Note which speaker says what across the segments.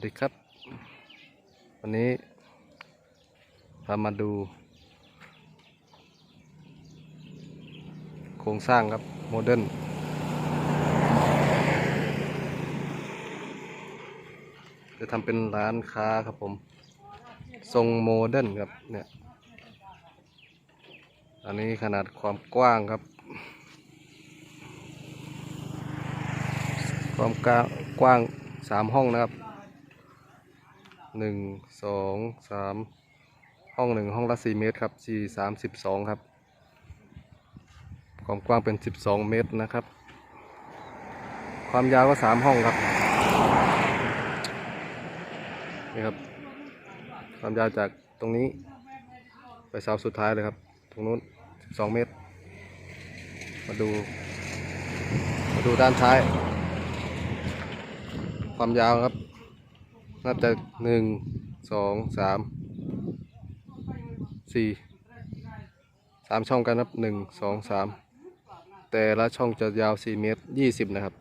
Speaker 1: วัสดีครับ วันนี้พามาดู โครงสร้างครับโมเดิร์นจะทำเป็นร้านค้าครับผม ทรงโมเดิร์นครับเนี่ย อันนี้ขนาดความกว้างครับ ความกว้างกว้างสามห้องนะครับ หนึ่งสองสามห้องหนึ่งห้องละสี่เมตรครับสี่สามสิบสองครับความกว้างเป็นสิบสองเมตรนะครับ ความยาวก็สามห้องครับนี่ครับ ความยาวจากตรงนี้ ไปเสาสุดท้ายเลยครับ ตรงนู้นสิบสองเมตร มาดู มาดูด้านท้าย ความยาวครับ น่าจะหนึ่งสองสามสี่สามช่องกันครับหนึ่งสองสามแต่ละช่องจะยาวสี่เมตรยี่สิบนะครับ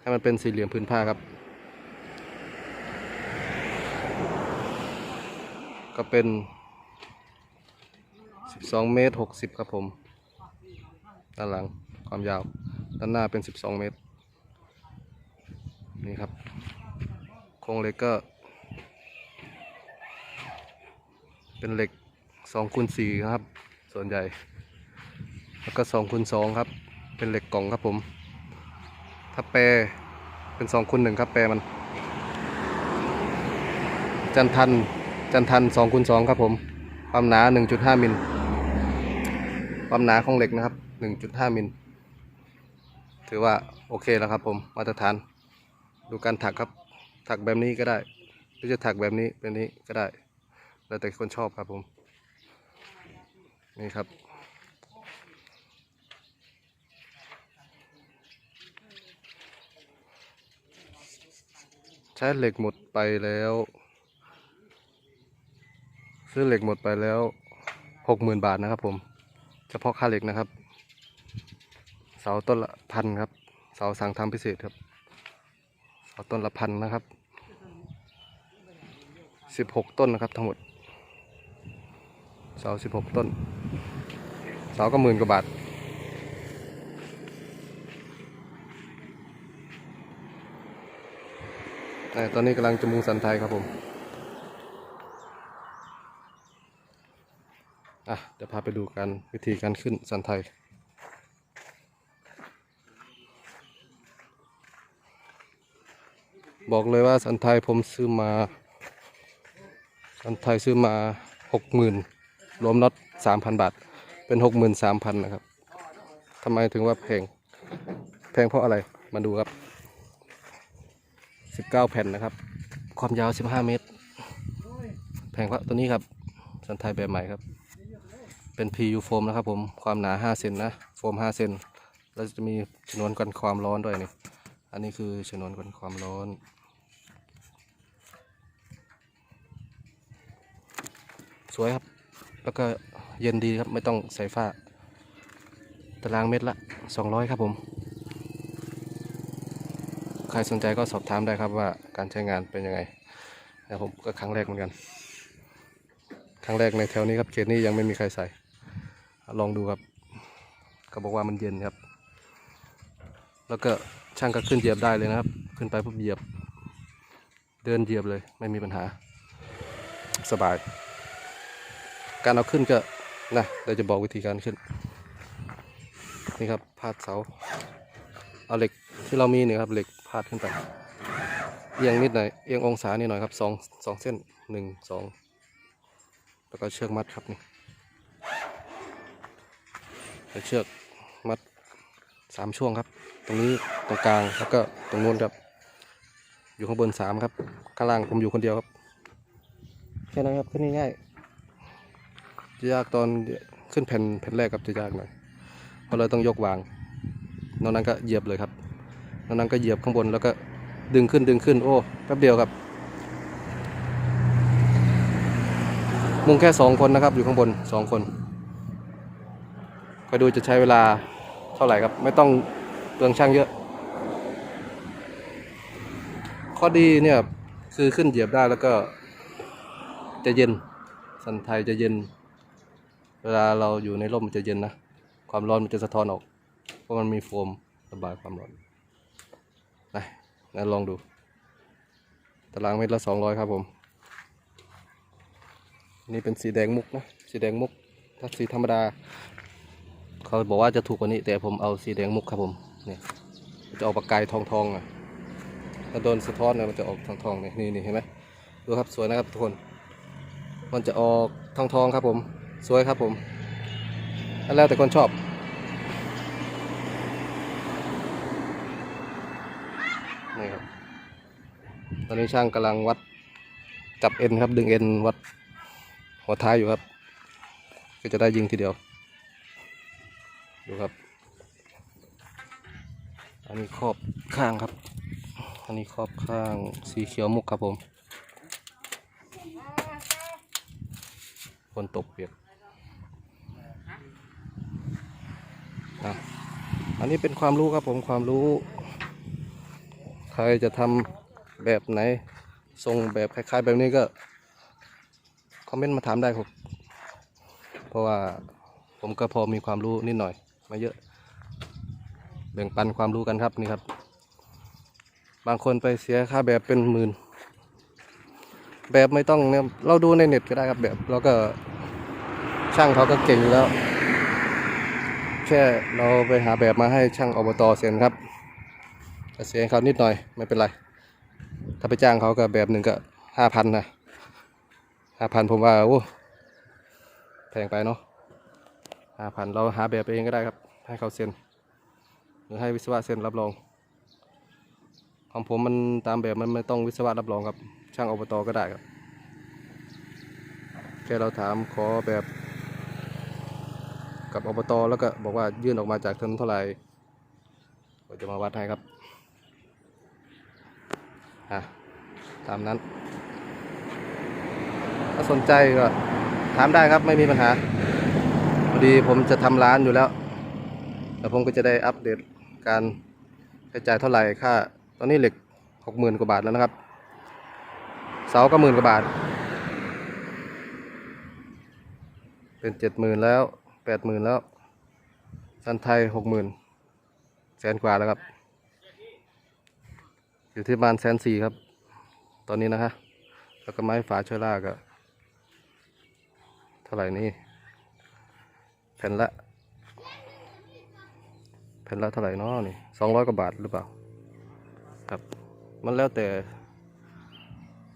Speaker 1: ให้มันเป็นสี่เหลี่ยมพื้นผ้าครับ ก็เป็นสิบสองเมตรหกสิบครับผม ด้านหลังความยาว ด้านหน้าเป็นสิบสองเมตร นี่ครับ ครงเหล็กก็ เป็นเหล็ก2คูณ4ครับ ส่วนใหญ่ แล้วก็2คูณ2ครับ เป็นเหล็กกล่องครับผม ถ้าแปรเป็น2คูณ1ครับ แปรมัน จันทัน จันทัน2คูณ2ครับผมความหนา1.5มิลความหนาของเหล็กนะครับ1.5มิลถือว่าโอเคแล้วครับผมมาตรฐาน ดูการถักครับ ถักแบบนี้ก็ได้หรือจะถักแบบนี้แบบนี้ก็ได้ แล้วแต่คนชอบครับผม นี่ครับใช้เหล็กหมดไปแล้ว ซื้อเหล็กหมดไปแล้วหกหมื่นบาทนะครับ ผมเฉพาะค่าเหล็กนะครับ เสาต้นละพันครับ เสาสั่งทำพิเศษครับ เสาต้นละพันนะครับ สิบหกต้นนะครับทั้งหมด เสาสิบหกต้น เสาก็หมื่นกว่าบาทแต่ตอนนี้กำลังจะมุงสันไทยครับผม อะเดี๋ยวพาไปดูกันวิธีการขึ้นสันไทยบอกเลยว่าสันไทยผมซื้อมา สันไทยซื้อมาหกหมื่นรวมน็อตสามพันบาท เป็นหกหมื่นสามพันนะครับทำไมถึงว่าแพง แพงเพราะอะไร มาดูครับสิบเก้าแผ่นนะครับ ความยาวสิบห้าเมตร แพงเพราะตัวนี้ครับ สันไทยแบบใหม่ครับ เป็น PU โฟมนะครับผม ความหนา5เซนนะ โฟม5เซนแล้วจะมีชนวนกันความร้อนด้วยนี่ อันนี้คือชนวนกันความร้อน สวยครับ แล้วก็เย็นดีครับ ไม่ต้องใส่ฝ้า ตารางเมตรละ 200 ครับผม ใครสนใจก็สอบถามได้ครับว่าการใช้งานเป็นยังไงนะผมก็ครั้งแรกเหมือนกัน ครั้งแรกในแถวนี้ครับเขตนี้ยังไม่มีใครใส่ ลองดูครับ ก็บอกว่ามันเย็นครับ แล้วก็ช่างก็ขึ้นเหยียบได้เลยนะครับ ขึ้นไปปุ๊บเหยียบ เดินเหยียบเลยไม่มีปัญหา สบาย การเอาขึ้นก็นะเดี๋ยวจะบอกวิธีการขึ้น นี่ครับพาดเสา เอาเหล็กที่เรามีเนี่ยครับเหล็กพาดขึ้นไปเอียงนิดหน่อยเอียงองศานิดหน่อยครับสองสองเส้นหนึ่งสองแล้วก็เชือกมัดครับนี่แล้วเชือกมัดสามช่วงครับ ตรงนี้ตรงกลางแล้วก็ตรงนู้นครับ อยู่ข้างบนสามครับ ข้างล่างผมอยู่คนเดียวครับ แค่นั้นครับขึ้นง่าย จะยากตอนขึ้นแผ่นแผ่นแรกครับจะยากหน่อยเพราะเราต้องยกวางนอกนั้นก็เหยียบเลยครับนอกนั้นก็เหยียบข้างบนแล้วก็ดึงขึ้นดึงขึ้นโอ้แป๊บเดียวครับ มุงแค่สองคนนะครับ อยู่ข้างบนสองคนคอยดูจะใช้เวลาเท่าไหร่ครับ ไม่ต้องเปลืองช่างเยอะ ข้อดีเนี่ยคือขึ้นเหยียบได้แล้วก็จะเย็น สันไทยจะเย็น เวลาเราอยู่ในร่มมันจะเย็นนะ ความร้อนมันจะสะท้อนออก เพราะมันมีโฟมระบายความร้อนนะงั้นลองดู ตารางเมตรละสองร้อยครับผม นี่เป็นสีแดงมุกนะ สีแดงมุก ถ้าสีธรรมดา เขาบอกว่าจะถูกกว่านี้ แต่ผมเอาสีแดงมุกครับผมนี่มันจะออกประกายทองทองๆอะถ้าโดนสะท้อนเนี่ยมันจะออกทองทองๆนี่ยนี่นี่เห็นไหมดูครับสวยนะครับทุกคน มันจะออกทองทองครับผม สวยครับผม แล้วแต่คนชอบ นี่ครับ ตอนนี้ช่างกำลังวัดจับเอ็นครับ ดึงเอ็นวัดหัวท้ายอยู่ครับ ก็จะได้ยิงทีเดียว ดูครับ อันนี้ครอบข้างครับ อันนี้ครอบข้างสีเขียวมุกครับผมฝนตกเปียก อันนี้เป็นความรู้ครับผมความรู้ ใครจะทำแบบไหนทรงแบบคล้ายๆ แบบนี้ก็คอมเมนต์มาถามได้ครับ เพราะว่าผมก็พอมีความรู้นิดหน่อยไมาเยอะ แบ่งปันความรู้กันครับนี่ครับ บางคนไปเสียค่าแบบเป็นหมื่น แบบไม่ต้องเนี่ยเราดูในเน็ตก็ได้ครับแบบเราก็ช่างเขาก็เก่งแล้ว แค่เราไปหาแบบมาให้ช่างอบตเซ็นครับเสียเขานิดหน่อยไม่เป็นไร ถ้าไปจ้างเขาก็แบบหนึ่งก็ห้าพันนะห้าพันผมว่าโอ้แพงไปเนาะห้าพันเราหาแบบเองก็ได้ครับ ให้เขาเซ็นหรือให้วิศวะเซ็นรับรอง ของผมมันตามแบบมันไม่ต้องวิศวะรับรองครับ ช่างอบตก็ได้ครับ แค่เราถามขอแบบ กับอบตแล้วก็บอกว่ายื่นออกมาจากถนนเท่าไหร่ก็จะมาวัดให้ครับอะตามนั้น ถ้าสนใจก็ถามได้ครับไม่มีปัญหาพอดีผมจะทำร้านอยู่แล้วแล้วผมก็จะได้อัปเดตการใช้จ่ายเท่าไหร่ค่า ตอนนี้เหล็กหกหมื่นกว่าบาทแล้วนะครับ เสาก็หมื่นกว่าบาท เป็นเจ็ดหมื่นแล้ว แปดหมื่นแล้วสันไทยหกหมื่นแสนกว่าแล้วครับ อยู่ที่ประมาณแสนสี่ครับ ตอนนี้นะฮะแล้วก็ไม้ฝาเชอร่าก็เท่าไหร่นี่แผ่นละแผ่นละเท่าไหร่นาะนี่สองร้อยกว่าบาทหรือเปล่า ครับ มันแล้วแต่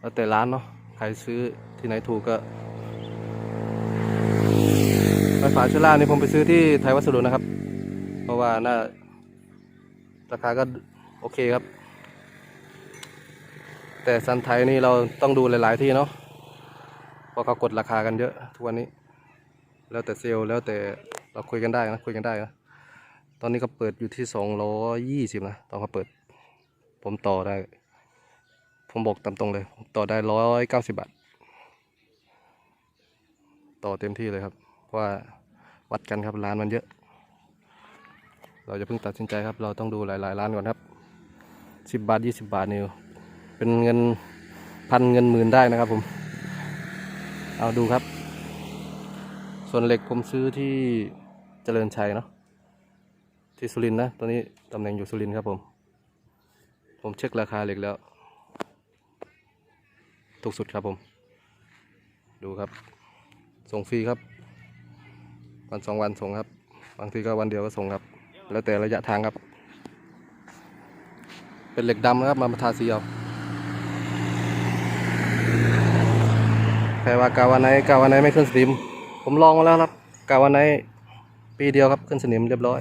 Speaker 1: แล้วแต่ร้านเนาะใครซื้อที่ไหนถูกก็ ไฟฟ้าชอร่านี่ผมไปซื้อที่ไทยวัสดุนะครับ เพราะว่าน่าราคาก็โอเคครับ แต่ซันไทยนี่เราต้องดูหลาย ๆ ที่เนาะเพราะเขากดราคากันเยอะทุกวันนี้ แล้วแต่เซลล์แล้วแต่เราคุยกันได้นะคุยกันได้นะตอนนี้ก็เปิดอยู่ที่สองร้อยยี่สิบนะตอนเขาเปิด ผมต่อได้ ผมบอกตามตรงเลยต่อได้ร้อยเก้าสิบบาทต่อเต็มที่เลยครับ ว่าวัดกันครับร้านมันเยอะ เราจะเพิ่งตัดสินใจครับ เราต้องดูหลายๆร้านก่อนครับสิบบาทยี่สิบาทนี่เป็นเงินพันเงินหมื่นได้นะครับผม เอาดูครับ ส่วนเหล็กผมซื้อที่เจริญชัยเนาะที่สุรินนะตอนนี้ตำแหน่งอยู่สุรินครับผม ผมเช็คราคาเหล็กแล้ว ถูกสุดครับผม ดูครับ ส่งฟรีครับ วันสองวันส่งครับ บางทีก็วันเดียวก็ส่งครับ แล้วแต่ระยะทางครับ เป็นเหล็กดำนะครับ มามาทาสีเอาใครว่ากาวันไหนกาวันไหนไม่ขึ้นสนิม ผมลองมาแล้วครับ กาวันไหนปีเดียวครับขึ้นสนิมเรียบร้อย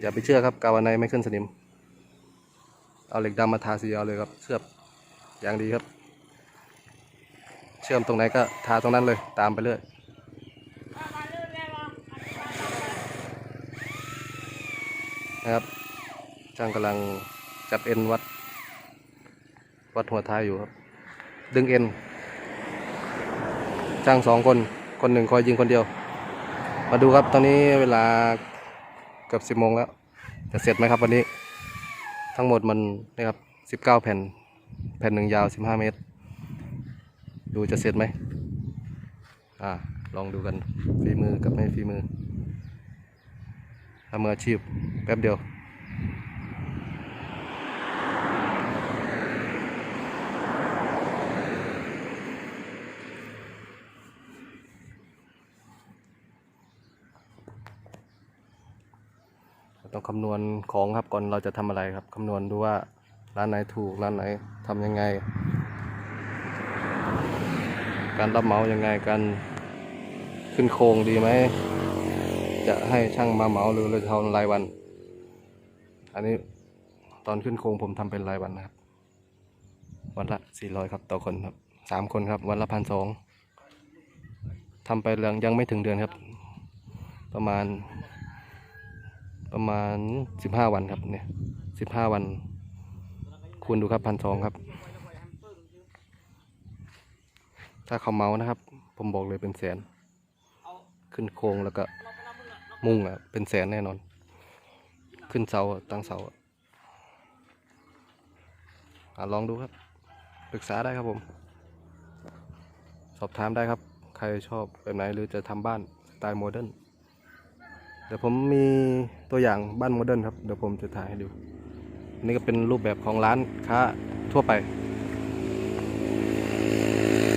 Speaker 1: อย่าไปเชื่อครับ กาวันไหนไม่ขึ้นสนิม เอาเหล็กดำมาทาสีเอาเลยครับเชื่อมอย่างดีครับ เชื่อมตรงไหนก็ทาตรงนั้นเลยตามไปเรื่อย นะครับช่างกำลังจับเอ็นวัด วัดหัวท้ายอยู่ครับ ดึงเอ็นช่างสองคน คนหนึ่งคอยยิงคนเดียว มาดูครับตอนนี้เวลาเกือบสิบโมงแล้ว จะเสร็จไหมครับวันนี้ ทั้งหมดมันนี่ครับสิบเก้าแผ่น แผ่นหนึ่งยาว15เมตร ดูจะเสร็จไหมอ่าลองดูกันฝีมือกับไม่ฝีมือ ทำมืออาชีพแป๊บเดียวต้องคำนวณของครับก่อนเราจะทำอะไรครับคำนวณดูว่าร้านไหนถูกร้านไหนทำยังไง การรับเหมายังไงการขึ้นโครงดีไหม จะให้ช่างมาเหมาหรือเราจะทำรายวัน อันนี้ตอนขึ้นโครงผมทำเป็นรายวันนะครับ วันละสี่ร้อยครับต่อคนครับสามคนครับ วันละพันสองทำไปยังยังไม่ถึงเดือนครับ ประมาณ ประมาณสิบห้าวันครับเนี่ยสิบห้าวัน คูณดูครับพันสองครับ ถ้าเขาเมานะครับ ผมบอกเลยเป็นแสน ขึ้นโครงแล้วก็ มุ่งอะ เป็นแสนแน่นอน ขึ้นเสาตั้งเสาอะอะลองดูครับ ปรึกษาได้ครับผม สอบถามได้ครับ ใครชอบแบบไหนหรือจะทำบ้านสไตล์โมเดิร์นเดี๋ยวผมมีตัวอย่างบ้านโมเดิร์นครับ เดี๋ยวผมจะถ่ายให้ดู นี่ก็เป็นรูปแบบของร้านค้าทั่วไป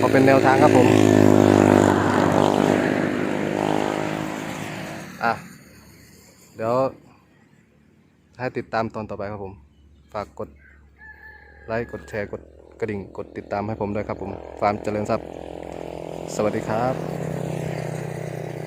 Speaker 1: พอเป็นแนวทางครับผม อะ เดี๋ยว ให้ติดตามตอนต่อไปครับผม ฝากกดไลค์ กดแชร์ กดกระดิ่ง กดติดตามให้ผมด้วยครับผม ฟาร์มเจริญทรัพย์ สวัสดีครับ